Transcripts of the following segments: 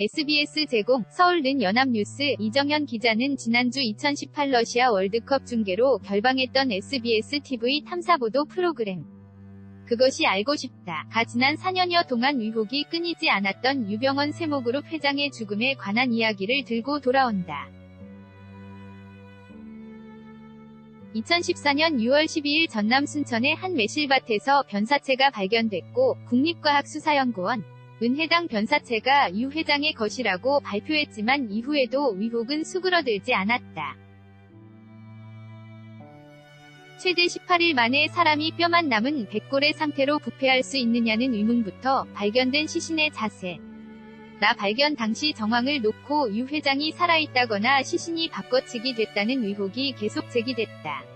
SBS 제공 서울는 연합뉴스 이정현 기자는 지난주 2018 러시아 월드컵 중계로 결방했던 SBS TV 탐사보도 프로그램 그것이 알고 싶다. 가 지난 4년여 동안 의혹이 끊이지 않았던 유병헌 세모그룹 회장의 죽음에 관한 이야기를 들고 돌아온다. 2014년 6월 12일 전남 순천의 한 매실밭에서 변사체가 발견됐고 국립과학수사연구원 은 해당 변사체가 유 회장의 것이라고 발표했지만 이후에도 의혹은 수그러들지 않았다. 최대 18일 만에 사람이 뼈만 남은 백골의 상태로 부패할 수 있느냐는 의문부터 발견된 시신의 자세. 나 발견 당시 정황을 놓고 유 회장이 살아있다거나 시신이 바꿔치기 됐다는 의혹이 계속 제기됐다.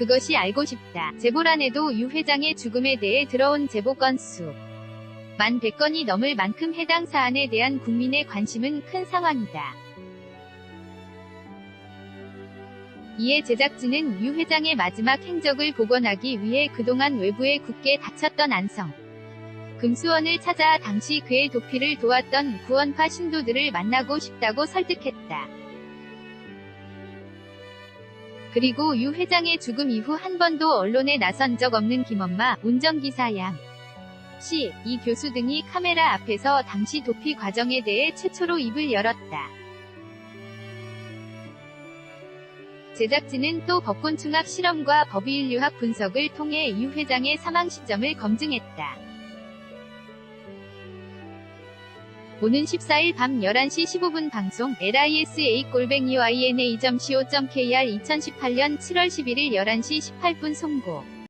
그것이 알고 싶다. 제보란에도 유 회장의 죽음에 대해 들어온 제보 건수. 만 100건이 넘을 만큼 해당 사안에 대한 국민의 관심은 큰 상황이다. 이에 제작진은 유 회장의 마지막 행적을 복원하기 위해 그동안 외부에 굳게 닫혔던 안성. 금수원을 찾아 당시 그의 도피를 도왔던 구원파 신도들을 만나고 싶다고 설득했다. 그리고 유 회장의 죽음 이후 한 번도 언론에 나선 적 없는 김엄마, 운전기사 양, 씨, 이 교수 등이 카메라 앞에서 당시 도피 과정에 대해 최초로 입을 열었다. 제작진은 또 법곤충학 실험과 법의인류학 분석을 통해 유 회장의 사망 시점을 검증했다. 오는 14일 밤 11시 15분 방송 lisa 골뱅이 yna.co.kr 2018년 7월 11일 11시 18분 송고